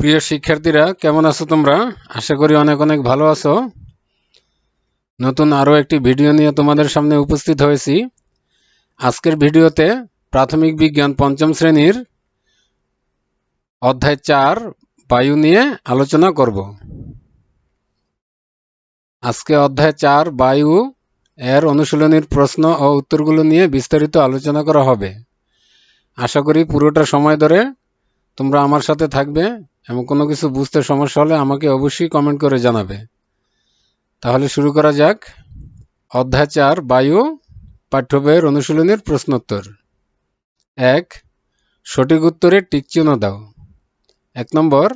প্রিয় শিক্ষার্থীরা, কেমন আছো তোমরা? আশা করি অনেক অনেক ভালো আছো। নতুন আরও একটি ভিডিও নিয়ে তোমাদের সামনে উপস্থিত হয়েছি। আজকের ভিডিওতে প্রাথমিক বিজ্ঞান পঞ্চম শ্রেণির অধ্যায় চার, বায়ু নিয়ে আলোচনা করব। আজকে অধ্যায় চার, বায়ু এর অনুশীলনীর প্রশ্ন ও উত্তরগুলো নিয়ে বিস্তারিত আলোচনা করা হবে। আশা করি পুরোটা সময় ধরে তোমরা আমার সাথে থাকবে। এবং কোনো কিছু বুঝতে সমস্যা হলে আমাকে অবশ্যই কমেন্ট করে জানাবে। তাহলে শুরু করা যাক। অধ্যায় চার, বায়ু পাঠ্য অনুশীলনের অনুশীলনীর প্রশ্নোত্তর। এক, সঠিক উত্তরে টিকচিহ্ন দাও। এক নম্বর,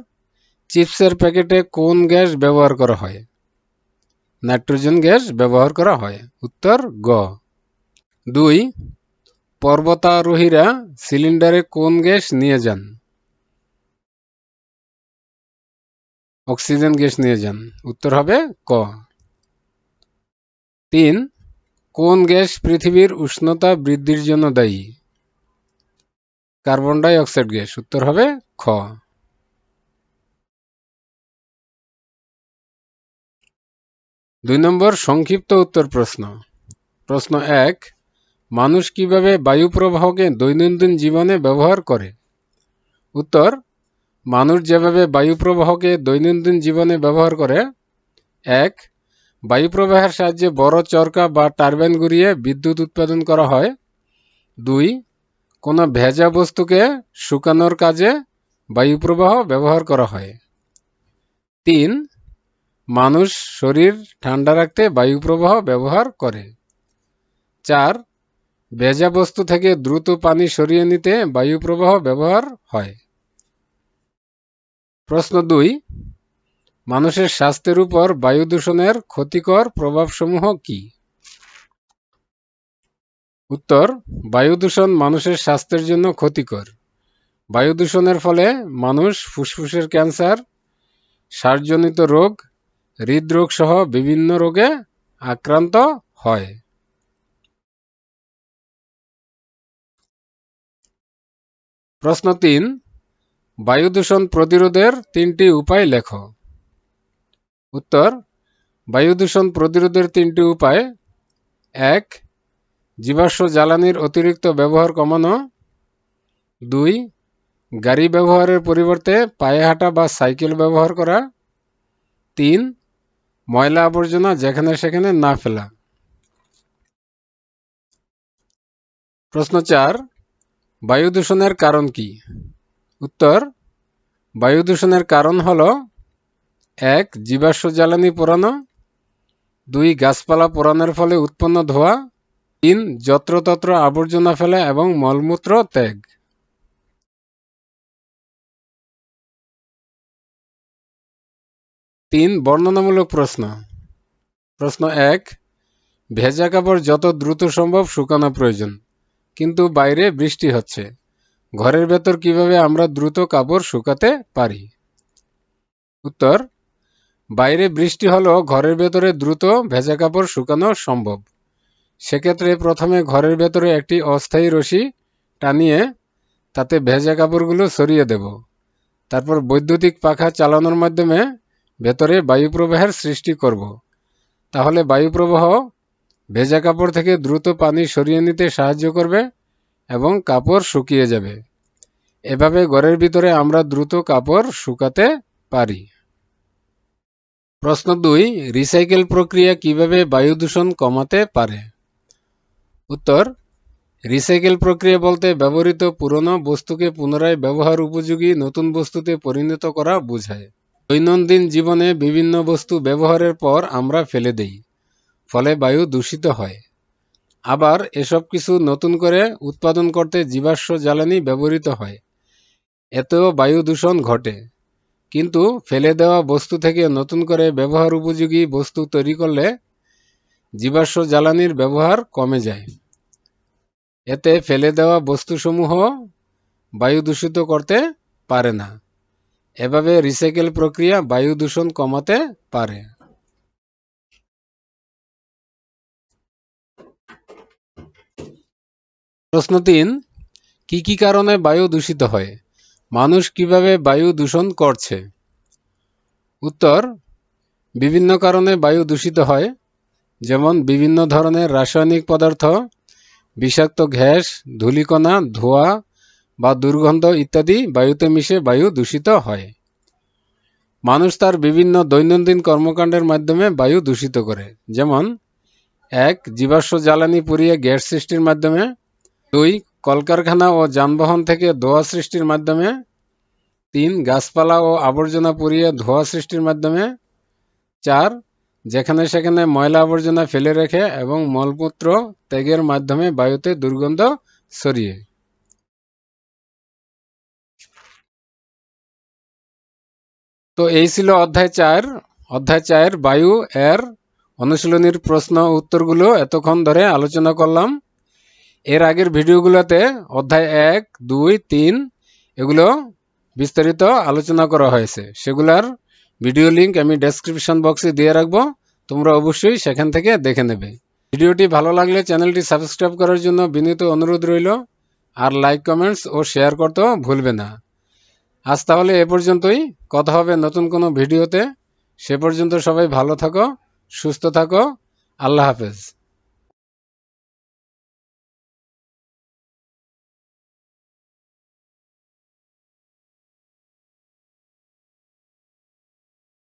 চিপসের প্যাকেটে কোন গ্যাস ব্যবহার করা হয়? নাইট্রোজেন গ্যাস ব্যবহার করা হয়। উত্তর, গ। দুই, পর্বতারোহীরা সিলিন্ডারে কোন গ্যাস নিয়ে যান? অক্সিজেন গ্যাস নিয়ে যান। উত্তর হবে ক। তিন, কোন গ্যাস পৃথিবীর উষ্ণতা বৃদ্ধির জন্য দায়ী? Carbon dioxide gas. উত্তর হবে খ। দুই নম্বর, সংক্ষিপ্ত উত্তর প্রশ্ন। প্রশ্ন এক, মানুষ কীভাবে বায়ু প্রবাহকে দৈনন্দিন জীবনে ব্যবহার করে? উত্তর মানুষ যেভাবে বায়ুপ্রবাহকে দৈনন্দিন জীবনে ব্যবহার করে, এক, বায়ুপ্রবাহের সাহায্যে বড় চরকা বা টারবাইন ঘুরিয়ে বিদ্যুৎ উৎপাদন করা হয়। দুই, কোনো ভেজা বস্তুকে শুকানোর কাজে বায়ুপ্রবাহ ব্যবহার করা হয়। তিন, মানুষ শরীর ঠান্ডা রাখতে বায়ুপ্রবাহ ব্যবহার করে। চার, ভেজা বস্তু থেকে দ্রুত পানি সরিয়ে নিতে বায়ুপ্রবাহ ব্যবহার হয়। প্রশ্ন দুই, মানুষের স্বাস্থ্যের উপর বায়ু দূষণের ক্ষতিকর প্রভাবসমূহ কি? উত্তর, বায়ু দূষণ মানুষের স্বাস্থ্যের জন্য ক্ষতিকর। বায়ু দূষণের ফলে মানুষ ফুসফুসের ক্যান্সার, সারজনিত রোগ, হৃদরোগ সহ বিভিন্ন রোগে আক্রান্ত হয়। প্রশ্ন তিন বায়ু দূষণ প্রতিরোধের তিনটি উপায় লেখ। উত্তর, বায়ু দূষণ প্রতিরোধের তিনটি উপায়। এক, জীবাশ্ম জ্বালানির অতিরিক্ত ব্যবহার কমানো। দুই, গাড়ি ব্যবহারের পরিবর্তে পায়ে হাঁটা বা সাইকেল ব্যবহার করা। তিন, ময়লা আবর্জনা যেখানে সেখানে না ফেলা। প্রশ্ন চার, বায়ু দূষণের কারণ কি? উত্তর, বায়ু দূষণের কারণ হল, এক, জীবাশ্ম জ্বালানি পোড়ানো, দুই, গাছপালা পোড়ানোর ফলে উৎপন্ন ধোঁয়া, তিন, যত্রতত্র আবর্জনা ফেলা এবং মলমূত্র ত্যাগ। তিন, বর্ণনামূলক প্রশ্ন। প্রশ্ন এক, ভেজা কাপড় যত দ্রুত সম্ভব শুকানো প্রয়োজন, কিন্তু বাইরে বৃষ্টি হচ্ছে। ঘরের ভেতর কীভাবে আমরা দ্রুত কাপড় শুকাতে পারি? উত্তর, বাইরে বৃষ্টি হলেও ঘরের ভেতরে দ্রুত ভেজা কাপড় শুকানো সম্ভব। সেক্ষেত্রে প্রথমে ঘরের ভেতরে একটি অস্থায়ী রশি টানিয়ে তাতে ভেজা কাপড়গুলো সরিয়ে দেব। তারপর বৈদ্যুতিক পাখা চালানোর মাধ্যমে ভেতরে বায়ু প্রবাহের সৃষ্টি করব। তাহলে বায়ুপ্রবাহ ভেজা কাপড় থেকে দ্রুত পানি সরিয়ে নিতে সাহায্য করবে। এবং কাপড় শুকিয়ে যাবে। এভাবে ঘরের ভিতরে আমরা দ্রুত কাপড় শুকাতে পারি। প্রশ্ন দুই, রিসাইকেল প্রক্রিয়া কীভাবে বায়ু দূষণ কমাতে পারে? উত্তর, রিসাইকেল প্রক্রিয়া বলতে ব্যবহৃত পুরনো বস্তুকে পুনরায় ব্যবহার উপযোগী নতুন বস্তুতে পরিণত করা বোঝায়। দৈনন্দিন জীবনে বিভিন্ন বস্তু ব্যবহারের পর আমরা ফেলে দেই, ফলে বায়ু দূষিত হয়। আবার এসব কিছু নতুন করে উৎপাদন করতে জীবাশ্ম জ্বালানি ব্যবহৃত হয়। এতেও বায়ু দূষণ ঘটে। কিন্তু ফেলে দেওয়া বস্তু থেকে নতুন করে ব্যবহার উপযোগী বস্তু তৈরি করলে জীবাশ্ম জ্বালানির ব্যবহার কমে যায়। এতে ফেলে দেওয়া বস্তুসমূহ বায়ু দূষিত করতে পারে না। এভাবে রিসাইকেল প্রক্রিয়া বায়ু দূষণ কমাতে পারে। প্রশ্ন তিন, কি কি কারণে বায়ু দূষিত হয়? মানুষ কীভাবে বায়ু দূষণ করছে? উত্তর, বিভিন্ন কারণে বায়ু দূষিত হয়, যেমন বিভিন্ন ধরনের রাসায়নিক পদার্থ, বিষাক্ত গ্যাস, ধূলিকণা, ধোঁয়া বা দুর্গন্ধ ইত্যাদি বায়ুতে মিশে বায়ু দূষিত হয়। মানুষ তার বিভিন্ন দৈনন্দিন কর্মকাণ্ডের মাধ্যমে বায়ু দূষিত করে, যেমন, এক, জীবাশ্ম জ্বালানি পুড়িয়ে গ্যাস সৃষ্টির মাধ্যমে দুই, কলকারখানা ও যানবাহন থেকে ধোঁয়া সৃষ্টির মাধ্যমে। তিন, গাছপালা ও আবর্জনা পুড়িয়ে ধোঁয়া সৃষ্টির মাধ্যমে। চার, যেখানে সেখানে ময়লা আবর্জনা ফেলে রেখে এবং মলমূত্র ত্যাগের মাধ্যমে বায়ুতে দুর্গন্ধ ছড়িয়ে। তো এই ছিল অধ্যায় চার। অধ্যায় চার, বায়ু, এর অনুশীলনীর প্রশ্ন উত্তরগুলো এতক্ষণ ধরে আলোচনা করলাম। এর আগের ভিডিওগুলোতে অধ্যায় এক, দুই, তিন এগুলো বিস্তারিত আলোচনা করা হয়েছে। সেগুলার ভিডিও লিংক আমি ডেসক্রিপশন বক্সে দিয়ে রাখব। তোমরা অবশ্যই সেখান থেকে দেখে নেবে। ভিডিওটি ভালো লাগলে চ্যানেলটি সাবস্ক্রাইব করার জন্য বিনীত অনুরোধ রইল। আর লাইক, কমেন্টস ও শেয়ার করতেও ভুলবে না। আজ তাহলে এ পর্যন্তই। কথা হবে নতুন কোনো ভিডিওতে। সে পর্যন্ত সবাই ভালো থাকো, সুস্থ থাকো। আল্লাহ হাফেজ।